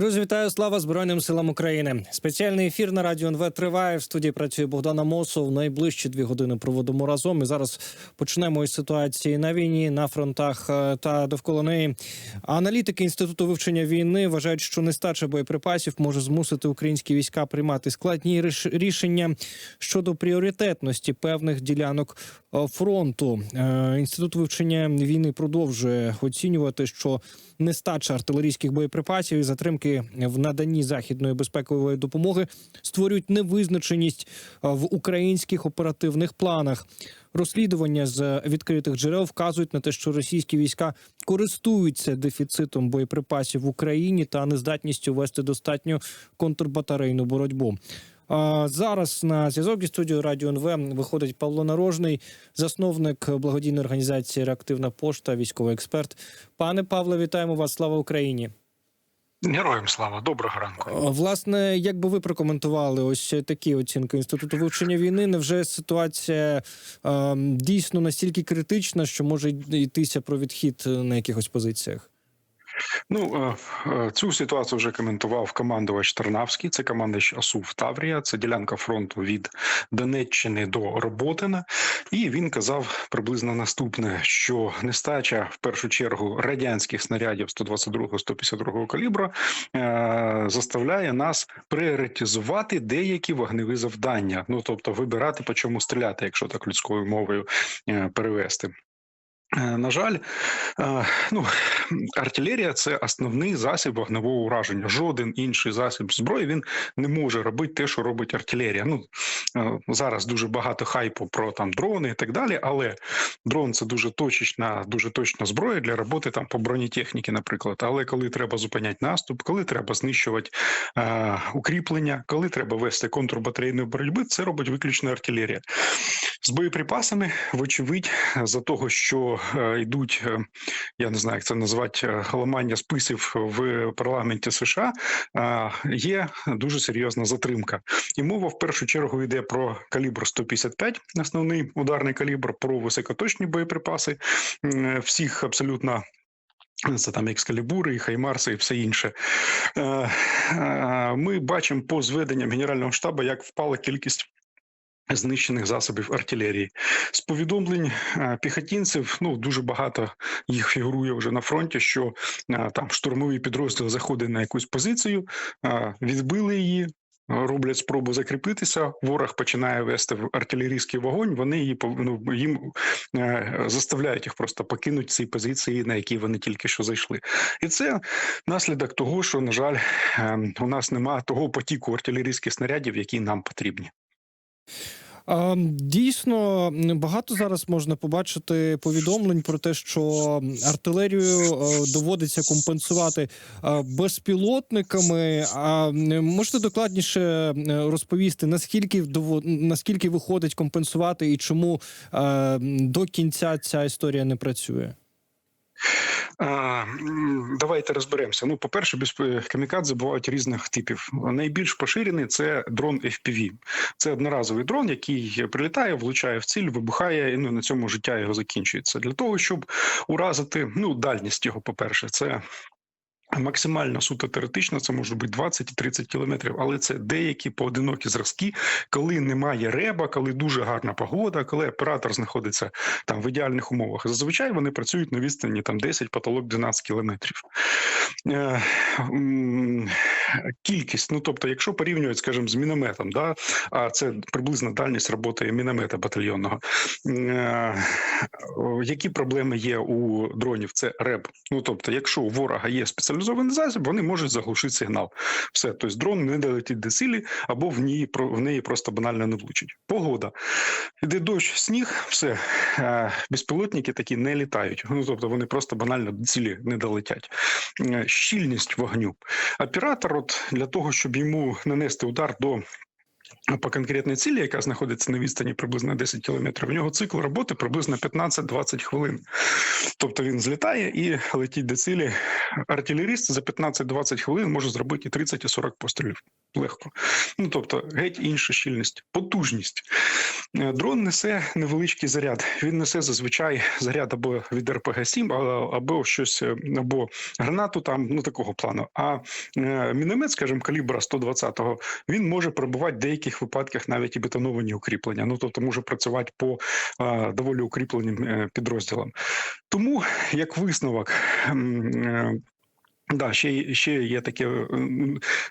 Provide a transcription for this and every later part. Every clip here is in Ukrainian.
Друзі, вітаю! Слава Збройним силам України. Спеціальний ефір на радіо НВ триває. В студії працює Богдана Мосов. Найближчі дві години проводимо разом. І зараз почнемо із ситуації на війні, на фронтах е, та довкола неї. Аналітики інституту вивчення війни вважають, що нестача боєприпасів може змусити українські війська приймати складні ріш- рішення щодо пріоритетності певних ділянок е, фронту. Е, Інститут вивчення війни продовжує оцінювати, що нестача артилерійських боєприпасів і затримки в наданні західної безпекової допомоги створюють невизначеність в українських оперативних планах. Розслідування з відкритих джерел вказують на те, що російські війська користуються дефіцитом боєприпасів в Україні та нездатністю вести достатню контрбатарейну боротьбу. Зараз на зв'язок із студією Радіо НВ виходить Павло Нарожний, засновник благодійної організації Реактивна пошта, військовий експерт. Пане Павле, вітаємо вас! Слава Україні! Героям слава, доброго ранку. Власне, як би ви прокоментували ось такі оцінки інституту вивчення війни? Невже ситуація е, дійсно настільки критична, що може йтися про відхід на якихось позиціях? Ну е, е, цю ситуацію вже коментував командувач Тарнавський. Це командувач АСУВ Таврія. Це ділянка фронту від Донеччини до Роботина. І він казав приблизно наступне: що нестача в першу чергу радянських снарядів 122-152 калібру е, заставляє нас пріоритизувати деякі вогневі завдання. Ну тобто вибирати по чому стріляти, якщо так людською мовою перевести. Е, На жаль, е, ну артилерія це основний засіб вогневого ураження. Жоден інший засіб зброї він не може робити те, що робить артилерія. Ну е, зараз дуже багато хайпу про там дрони і так далі. Але дрон це дуже точечна, дуже точна зброя для роботи там по бронетехніці, наприклад. Але коли треба зупиняти наступ, коли треба знищувати е, укріплення, коли треба вести контрбатарейної боротьби, це робить виключно артилерія. З боєприпасами, вочевидь, за того, що йдуть, е, я не знаю, як це назвати, е, ламання списів в парламенті США, е, є дуже серйозна затримка. І мова в першу чергу йде про калібр 155, основний ударний калібр, про високоточні боєприпаси всіх абсолютно. Це там екскалібури, і хаймарси, і все інше. Е, е, Ми бачимо по зведенням Генерального штабу, як впала кількість знищених засобів артилерії. З повідомлень е, піхотінців, ну дуже багато їх фігурує вже на фронті, що е, там штурмовий підрозділ заходить на якусь позицію, е, відбили її. Роблять спробу закріпитися. Ворог починає вести в артилерійський вогонь. Вони її ну, їм заставляють їх просто покинути ці позиції, на які вони тільки що зайшли. І це наслідок того, що на жаль, е, у нас немає того потіку артилерійських снарядів, які нам потрібні. Дійсно, багато зараз можна побачити повідомлень про те, що артилерію е, доводиться компенсувати безпілотниками. А можете докладніше розповісти, наскільки наскільки виходить компенсувати і чому е, до кінця ця історія не працює? Давайте розберемося. Ну, по-перше, без камікадзе бувають різних типів. Найбільш поширений це дрон FPV. Це одноразовий дрон, який прилітає, влучає в ціль, вибухає, і ну на цьому життя його закінчується. Для того, щоб уразити ну дальність його, по-перше, це. Максимально суто теоретично, це може бути 20-30 кілометрів, але це деякі поодинокі зразки, коли немає реба, коли дуже гарна погода, коли оператор знаходиться там в ідеальних умовах. Зазвичай вони працюють на відстані там 10, потолок 12 кілометрів. Кількість, ну тобто, якщо порівнювати, скажімо, з мінометом, да, а це приблизна дальність роботи міномета батальйонного. Е, Які проблеми є у дронів? Це реб. Ну тобто, якщо у ворога є спеціалізований засіб, вони можуть заглушити сигнал. Все, тобто дрон не долетить до цілі, або в ній в неї просто банально не влучить. Погода. Іде дощ, сніг, все е, безпілотники такі не літають. Ну тобто вони просто банально до цілі не долетять. Е, Щільність вогню. Оператор, от для того, щоб йому нанести удар до по конкретній цілі, яка знаходиться на відстані приблизно 10 кілометрів, у нього цикл роботи приблизно 15-20 хвилин. Тобто він злітає і летить до цілі. Артилеріст за 15-20 хвилин може зробити 30 і 40 пострілів. легко. Ну тобто, геть інша щільність, потужність. Е, Дрон несе невеличкий заряд. Він несе зазвичай заряд або від РПГ 7 або щось, е, або гранату там ну такого плану. А е, міномет, скажімо, калібра 120-го, він може пробувати в деяких випадках навіть і бетоновані укріплення. Ну тобто може працювати по е, доволі укріпленим е, підрозділам. Тому як висновок. Е, Да, ще ще є таке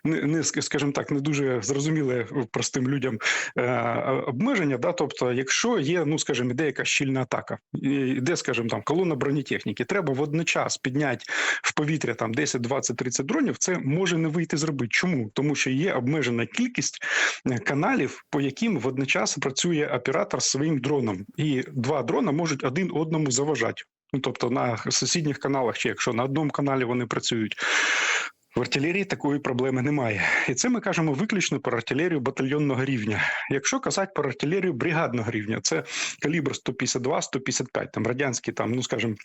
не, не скажімо так, не дуже зрозуміле простим людям е, обмеження. Да, тобто, якщо є, ну скажімо, іде якась щільна атака, і йде, скажімо, там колона бронетехніки, треба водночас підняти в повітря там 10, 20, 30 дронів. Це може не вийти зробити. Чому? Тому що є обмежена кількість е, каналів, по яким водночас працює оператор своїм дроном, і два дрона можуть один одному заважати. Ну, тобто на сусідніх каналах, чи якщо на одному каналі вони працюють. В артилерії такої проблеми немає, і це ми кажемо виключно про артилерію батальйонного рівня. Якщо казати про артилерію бригадного рівня, це калібр 152-155, там радянські, там, ну скажімо,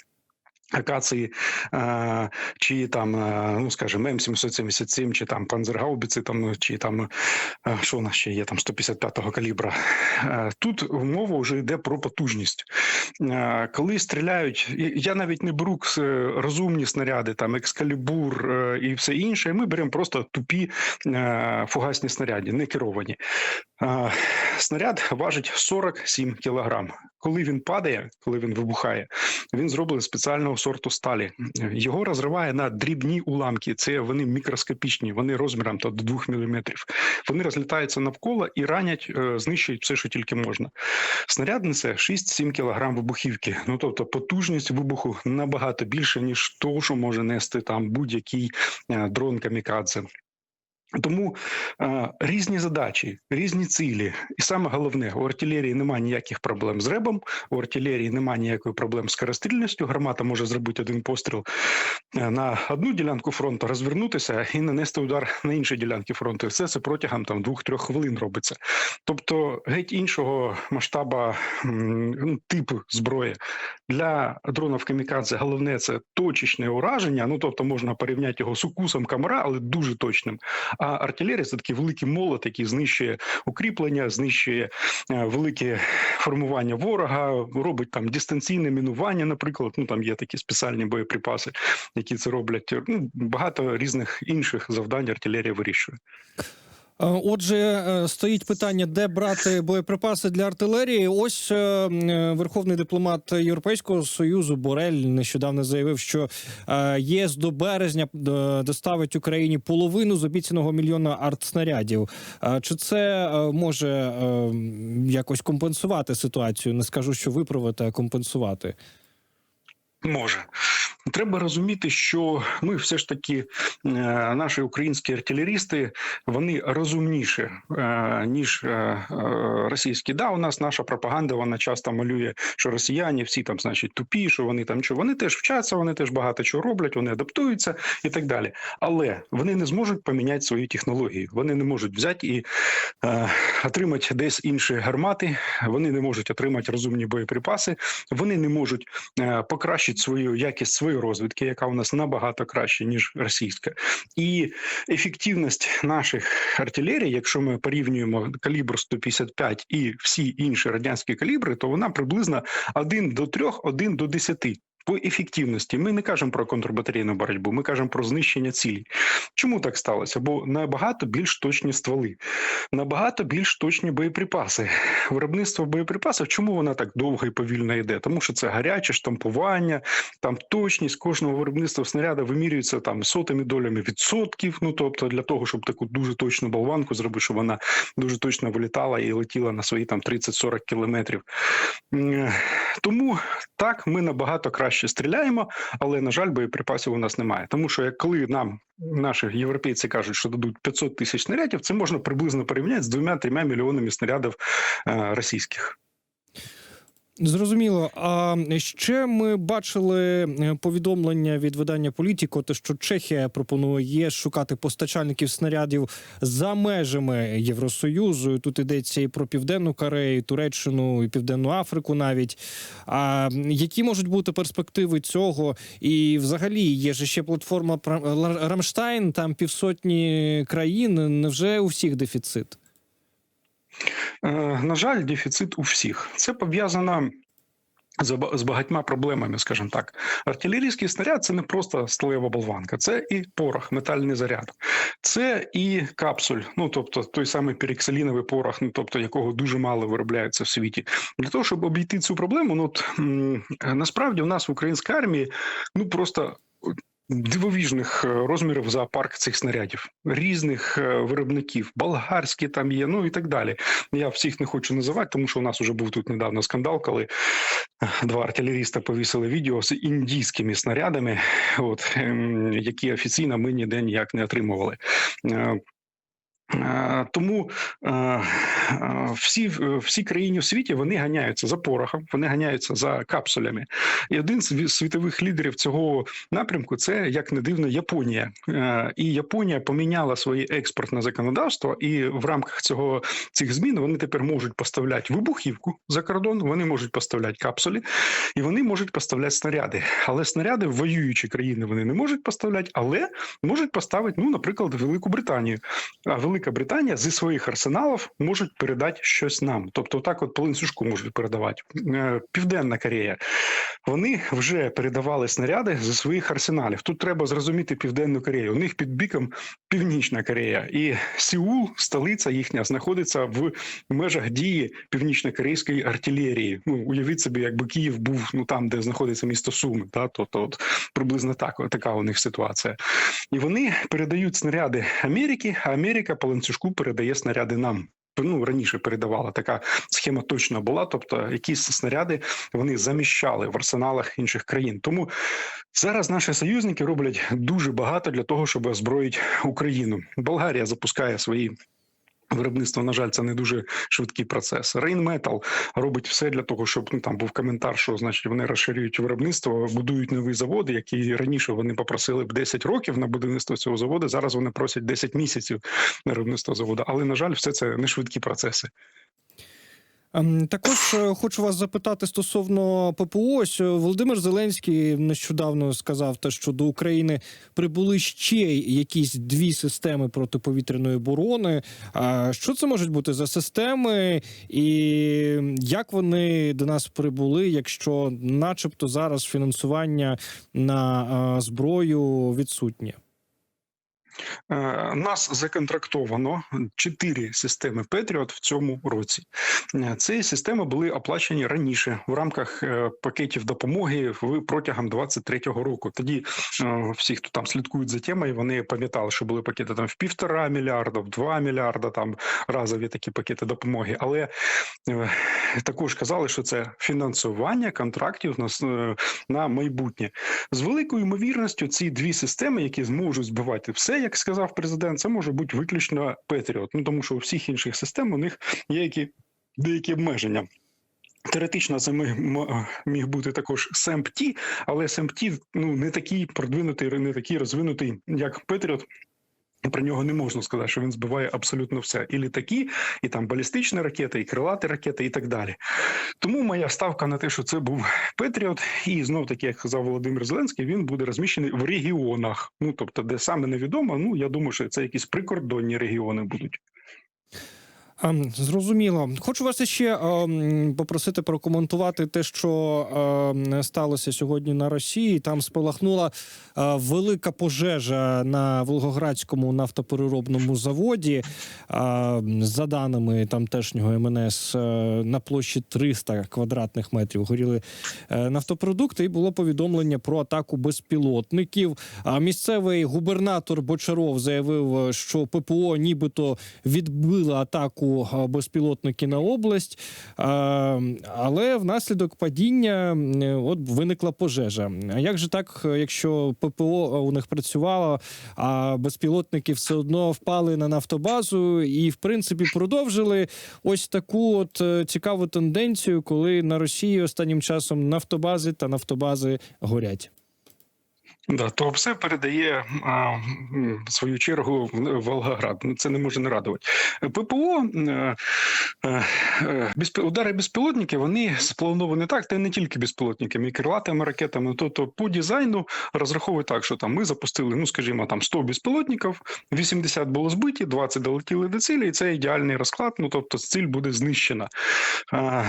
акації, е, чи там, е, ну скажімо, М777, чи там панзергаубіці, там, чи там, е, що у нас ще є, там 155-го калібра. Тут мова вже йде про потужність. Коли стріляють, я навіть не беру розумні снаряди, там екскалібур і все інше. Ми беремо просто тупі фугасні снаряди, не керовані. Снаряд важить 47 кілограм. Коли він падає, коли він вибухає, він зроблений з спеціального сорту сталі. Його розриває на дрібні уламки. Це вони мікроскопічні, вони розміром до 2 мм. Вони розлітаються навколо і ранять, е, знищують все, що тільки можна. Снаряд несе 6-7 кг вибухівки. Ну тобто потужність вибуху набагато більше, ніж то, що може нести там будь-який е, дрон камікадзе. Тому е, різні задачі, різні цілі, і саме головне, у артилерії немає ніяких проблем з ребом, у артилерії немає ніякої проблем з скорострільністю. Гармата може зробити один постріл е, на одну ділянку фронту, розвернутися і нанести удар на інші ділянки фронту. Все це протягом там двох-трьох хвилин робиться. Тобто, геть іншого масштаба ну, типу зброї для дронів камікадзе. Головне це точечне ураження. Ну тобто можна порівняти його з укусом камера, але дуже точним. А артилерія це такий великий молот, який знищує укріплення, знищує е, велике формування ворога, робить там дистанційне мінування. Наприклад, ну там є такі спеціальні боєприпаси, які це роблять. Ну багато різних інших завдань артилерія вирішує. Е, Отже, е, стоїть питання, де брати боєприпаси для артилерії. Ось е, верховний дипломат Європейського союзу Борель нещодавно заявив, що ЄС до березня доставить Україні половину з обіцяного мільйона артснарядів. Чи це може якось компенсувати ситуацію? Не скажу, що виправити, а компенсувати. Може. Треба розуміти, що ми все ж таки, е, наші українські артилерісти, вони розумніші, е, ніж е, російські. Да, у нас наша пропаганда, вона часто малює, що росіяни всі там, значить, тупі, що вони там що. Вони теж вчаться, вони теж багато чого роблять, вони адаптуються і так далі. Але вони не зможуть поміняти свою технологію. Вони не можуть взяти і е, отримати десь інші гармати, вони не можуть отримати розумні боєприпаси, вони не можуть е, покращити свою якість своєї розвідки, яка у нас набагато краще ніж російська, і ефективність наших артилерій, якщо ми порівнюємо калібр 155 і всі інші радянські калібри, то вона приблизно 1 до 3, 1 до 10. По ефективності ми не кажемо про контрбатарейну боротьбу, ми кажемо про знищення цілей. Чому так сталося? Бо набагато більш точні стволи, набагато більш точні боєприпаси. Виробництво боєприпасів, чому вона так довго і повільно йде? Тому що це гаряче штампування, там точність кожного виробництва снаряду вимірюється там сотими долями відсотків. Ну тобто для того, щоб таку дуже точну болванку зробити, щоб вона дуже точно вилітала і летіла на свої там 30-40 кілометрів. Тому так ми набагато краще стріляємо, але на жаль, боєприпасів у нас немає. Тому що як коли нам наші європейці кажуть, що дадуть 500 тисяч снарядів, це можна приблизно порівняти з двома-трьома мільйонами снарядів е, російських. Зрозуміло. А ще ми бачили е, повідомлення від видання Політіко, те, що Чехія пропонує шукати постачальників снарядів за межами Євросоюзу. Тут йдеться і про Південну Корею, Туреччину, і Південну Африку навіть. А які можуть бути перспективи цього? І взагалі є ж ще платформа Рамштайн, там півсотні країн. Невже у всіх дефіцит? Е, На жаль, дефіцит у всіх. Це пов'язано з багатьма проблемами, скажімо так. Артилерійський снаряд це не просто сталева болванка, це і порох, метальний заряд, це і капсуль, ну тобто той самий перекселіновий порох, ну тобто якого дуже мало виробляється в світі. Для того, щоб обійти цю проблему, ну от, насправді у нас в українській армії ну просто. Дивовіжних е, розмірів зоопарк цих снарядів, різних е, виробників, болгарські там є, ну і так далі. Я всіх не хочу називати, тому що у нас вже був тут недавно скандал, коли е, два артилеріста повісили відео з індійськими снарядами, от ем, які офіційно ми ніде ніяк не отримували. Е, Тому е, е, всі, всі країни в світі вони ганяються за порохом, вони ганяються за капсулями. І один з світових лідерів цього напрямку це як не дивно Японія. І Японія поміняла своє експортне законодавство, і в рамках цього цих змін вони тепер можуть поставляти вибухівку за кордон, вони можуть поставляти капсулі, і вони можуть поставляти снаряди. Але снаряди в воюючі країни вони не можуть поставляти, але можуть поставити, ну, наприклад, Велику Британію. А Велика Британія зі своїх арсеналів можуть передати щось нам. Тобто, так, от по можуть передавати. Е, Південна Корея. Вони вже передавали снаряди зі своїх арсеналів. Тут треба зрозуміти Південну Корею. У них під біком Північна Корея, і Сеул, столиця їхня, знаходиться в межах дії північно-корейської артилерії. Ну уявіть собі, якби Київ був ну там, де знаходиться місто Суми, та то, то от приблизно так така у них ситуація. І вони передають снаряди Америки, а Америка по ланцюжку передає снаряди нам. Ну раніше передавала така схема точно була. Тобто, якісь снаряди вони заміщали в арсеналах інших країн. Тому зараз наші союзники роблять дуже багато для того, щоб озброїти Україну. Болгарія запускає свої. Виробництво, на жаль, це не дуже швидкий процес. Рейнметал робить все для того, щоб ну там був коментар, що значить вони розширюють виробництво, будують нові заводи, які раніше вони попросили б 10 років на будівництво цього заводу. Зараз вони просять 10 місяців на виробництво заводу. Але на жаль, все це не швидкі процеси. Ем, Також е, хочу вас запитати стосовно ППО. Ось, е, Володимир Зеленський нещодавно сказав, те, що до України прибули ще якісь дві системи протиповітряної оборони. Що це можуть бути за системи, і як вони до нас прибули, якщо, начебто, зараз фінансування на е, зброю відсутнє? Е, Нас законтрактовано чотири системи Петріот в цьому році. Е, Ці системи були оплачені раніше в рамках е, пакетів допомоги протягом 23-го року. Тоді всі, хто там слідкують за темою, вони пам'ятали, що були пакети там в півтора мільярда, в два мільярда, там разові такі пакети допомоги. Але також казали, що це фінансування контрактів на майбутнє. З великою ймовірністю ці дві системи, які зможуть збивати все, як сказав президент, це може бути виключно Петріот. Ну тому що у всіх інших систем у них є які, деякі обмеження. Теоретично це міг, бути також СМПТ, але СМПТ ну не такий продвинутий, не такий розвинутий, як Петріот. Про нього не можна сказати, що він збиває абсолютно все. І літаки, і там балістичні ракети, і крилаті ракети, і так далі. Тому моя ставка на те, що це був Петріот, і знов таки, як казав Володимир Зеленський, він буде розміщений в регіонах. Ну тобто, де саме невідомо. Ну я думаю, що це якісь прикордонні регіони будуть. Ем, Зрозуміло. Хочу вас ще ем, попросити прокоментувати те, що ем, сталося сьогодні на Росії. Там спалахнула е, велика пожежа на Волгоградському нафтопереробному заводі. За даними тамтешнього МНС, е, на площі 300 квадратних метрів горіли е, нафтопродукти. І було повідомлення про атаку безпілотників. А місцевий губернатор Бочаров заявив, що ППО нібито відбила атаку зверху а, безпілотники на область, але внаслідок падіння от виникла пожежа. А як же так, якщо ППО у них працювало, а безпілотники все одно впали на нафтобазу і, в принципі, продовжили ось таку от е, цікаву тенденцію, коли на Росії останнім часом нафтобази та нафтобази горять. Да, то все передає а, свою чергу в Волгоград. Ну, Це не може не радувати. ППО е, е, е, безпі- удари безпілотників вони сплановані так, та не тільки безпілотниками, і крилатими ракетами. Тобто по дизайну розраховують так, що там ми запустили, ну скажімо, там 100 безпілотників, 80 було збиті, 20 долетіли до цілі, і це ідеальний розклад. Ну тобто ціль буде знищена. А,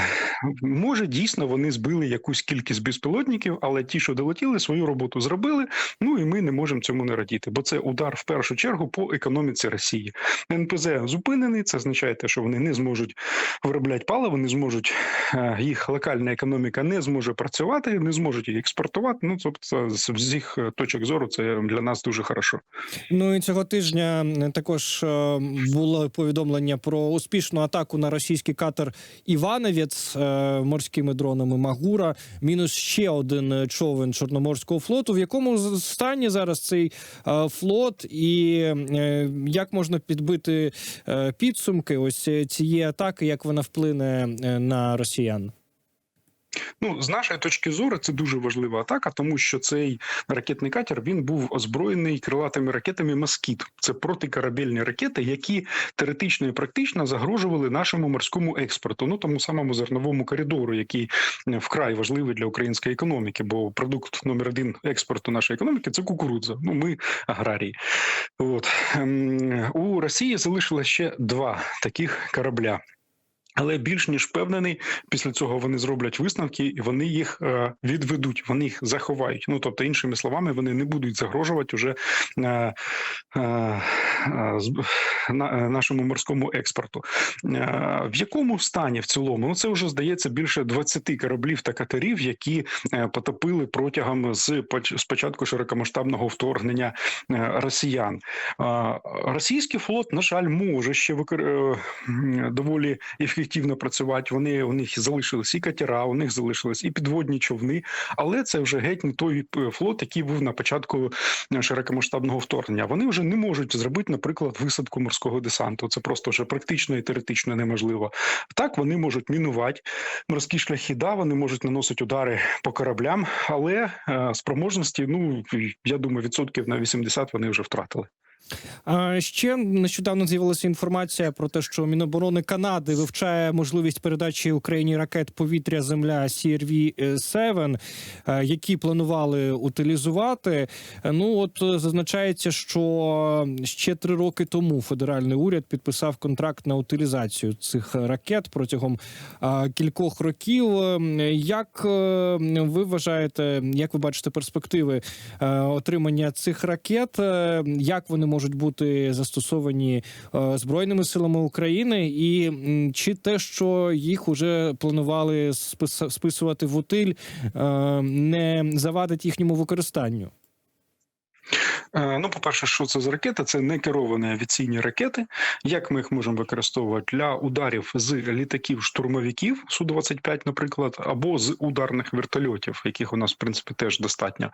може, дійсно вони збили якусь кількість безпілотників, але ті, що долетіли, свою роботу зробили. Ну і ми не можемо цьому не радіти, бо це удар в першу чергу по економіці Росії. НПЗ зупинений. Це означає, те, що вони не зможуть виробляти паливо, не зможуть е, їх локальна економіка не зможе працювати, не зможуть її експортувати. Ну тобто, з їх е, точок зору, це для нас дуже хорошо. Ну і цього тижня також е, було повідомлення про успішну атаку на російський катер Івановець морськими дронами Магура. Мінус ще один човен Чорноморського флоту. В якому з- стані зараз цей е, флот, і е, як можна підбити е, підсумки ось цієї атаки, як вона вплине на росіян? Ну, з нашої точки зору, це дуже важлива атака, тому що цей ракетний катер він був озброєний крилатими ракетами Москіт. Це протикорабельні ракети, які теоретично і практично загрожували нашому морському експорту, ну тому самому зерновому коридору, який е, вкрай важливий для української економіки, бо продукт номер один експорту нашої економіки це кукурудза. Ну ми аграрії. От Ем, у Росії залишилось ще два таких корабля. Але більш ніж впевнений, після цього вони зроблять висновки і вони їх е, відведуть, вони їх заховають. Ну тобто, іншими словами, вони не будуть загрожувати уже е, е, е, е, нашому морському експорту. Е, в якому стані в цілому? Ну це вже здається більше 20 кораблів та катерів, які потопили протягом з поч- з початку широкомасштабного вторгнення росіян. Е, Російський флот, на жаль, може ще викор... доволі ефективно працювати. Вони у них залишились і катера, у них залишились і підводні човни, але це вже геть не той е, флот, який був на початку е, широкомасштабного вторгнення. Вони вже не можуть зробити, наприклад, висадку морського десанту. Це просто вже практично і теоретично неможливо. Так вони можуть мінувати морські шляхи, да, вони можуть наносити удари по кораблям, але е, спроможності, ну я думаю, відсотків на 80 вони вже втратили. Ще нещодавно з'явилася інформація про те, що Міноборони Канади вивчає можливість передачі Україні ракет повітря Земля CRV-7, е, які планували утилізувати. Ну от е, зазначається, що ще три роки тому федеральний уряд підписав контракт на утилізацію цих ракет протягом е, кількох років. Е, Як ви вважаєте, як ви бачите перспективи отримання цих ракет? Як вони можуть бути застосовані е, збройними силами України, і чи те, що їх уже планували спис- списувати в утиль, е, не завадить їхньому використанню? Е, Ну, по-перше, що це за ракети? Це не керовані авіаційні ракети. Як ми їх можемо використовувати для ударів з літаків штурмовиків су 25 наприклад, або з ударних вертольотів, яких у нас в принципі теж достатньо.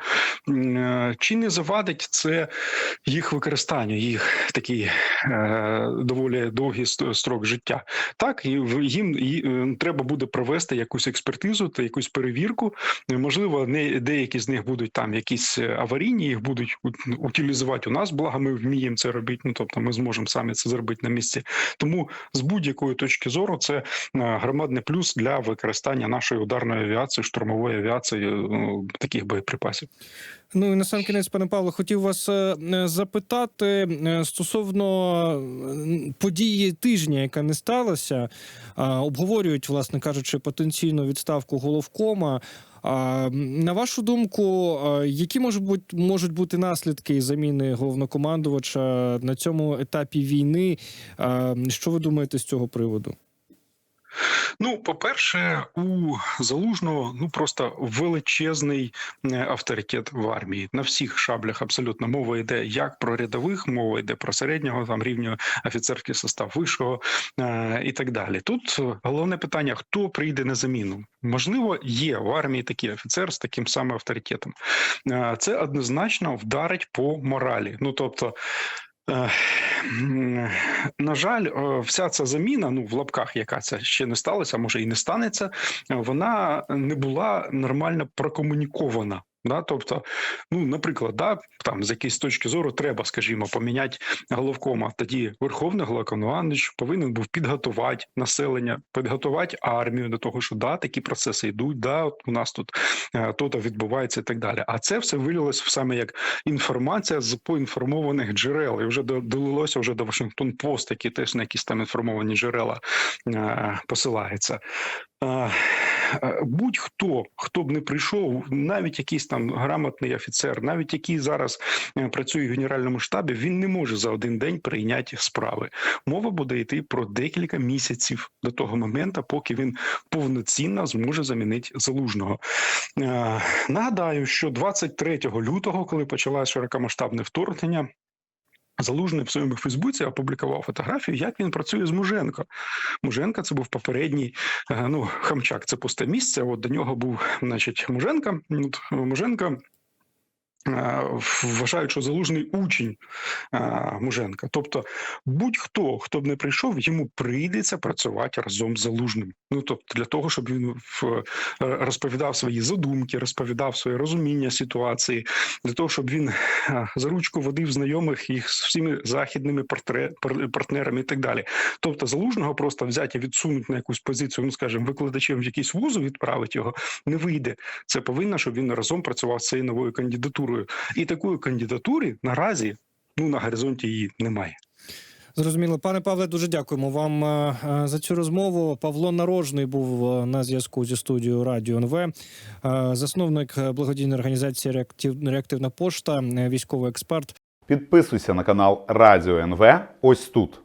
Е, Чи не завадить це їх використання, їх такий е, доволі довгий ст- строк життя? Так, і їм треба буде провести якусь експертизу та якусь перевірку. Можливо, не деякі з них будуть там якісь аварійні, їх будуть утилізувати у нас, благо ми вміємо це робити. Ну тобто, ми зможемо самі це зробити на місці. Тому з будь-якої точки зору це е, громадний плюс для використання нашої ударної авіації, штурмової авіації е, ну, таких боєприпасів. Ну і на сам кінець, пане Павло, хотів вас е, запитати стосовно події тижня, яка не сталася. Обговорюють, власне кажучи, потенційну відставку головкома. На вашу думку, які можуть бути можуть бути наслідки заміни головнокомандувача на цьому етапі війни? Що ви думаєте з цього приводу? Ну, по-перше, у залужного ну просто величезний е, авторитет в армії на всіх шаблях. Абсолютно мова йде як про рядових, мова йде про середнього там рівня офіцерський состав вищого е, і так далі. Тут головне питання: хто прийде на заміну? Можливо, є в армії такий офіцер з таким самим авторитетом. Е, це однозначно вдарить по моралі. Ну тобто. Е, На жаль, вся ця заміна, ну в лапках, яка це ще не сталася, може і не станеться, вона не була нормально прокомунікована. Да, тобто, ну, наприклад, да, там з якоїсь точки зору треба, скажімо, поміняти головкома. Тоді Верховний Головнокомандуючий повинен був підготувати населення, підготувати армію до того, що да, такі процеси йдуть. Да, от у нас тут е, то-то відбувається і так далі. А це все вилилось саме як інформація з поінформованих джерел, і вже до- долилося вже до Вашингтон Пост, які теж на якісь там інформовані джерела е, посилається. Будь-хто, хто б не прийшов, навіть якийсь там грамотний офіцер, навіть який зараз е, працює в генеральному штабі, він не може за один день прийняти справи. Мова буде йти про декілька місяців до того моменту, поки він повноцінно зможе замінити залужного. Е, Нагадаю, що 23 лютого, коли почалося широкомасштабне вторгнення. Залужний в своєму Фейсбуці опублікував фотографію, як він працює з Муженко. Муженко це був попередній е, ну, Хамчак, це пусте місце. От до нього був, значить, Муженко. От, Муженко вважають, що залужний учень е, Муженка. Тобто, будь-хто, хто б не прийшов, йому прийдеться працювати разом з залужним. Ну тобто, для того, щоб він е, розповідав свої задумки, розповідав своє розуміння ситуації, для того, щоб він е, за ручку водив знайомих їх з всіми західними партнерами і так далі. Тобто, залужного просто взяти і відсунути на якусь позицію, ну скажімо, викладачем в якийсь вузу відправити його не вийде. Це повинно, щоб він разом працював з цією новою кандидатурою. І такої кандидатури наразі ну на горизонті її немає. Зрозуміло, пане Павле, дуже дякуємо вам е, е, за цю розмову. Павло Нарожний був е, на зв'язку зі студією Радіо НВ, засновник благодійної організації Реактивна пошта, військовий експерт. Підписуйся на канал Радіо НВ ось тут.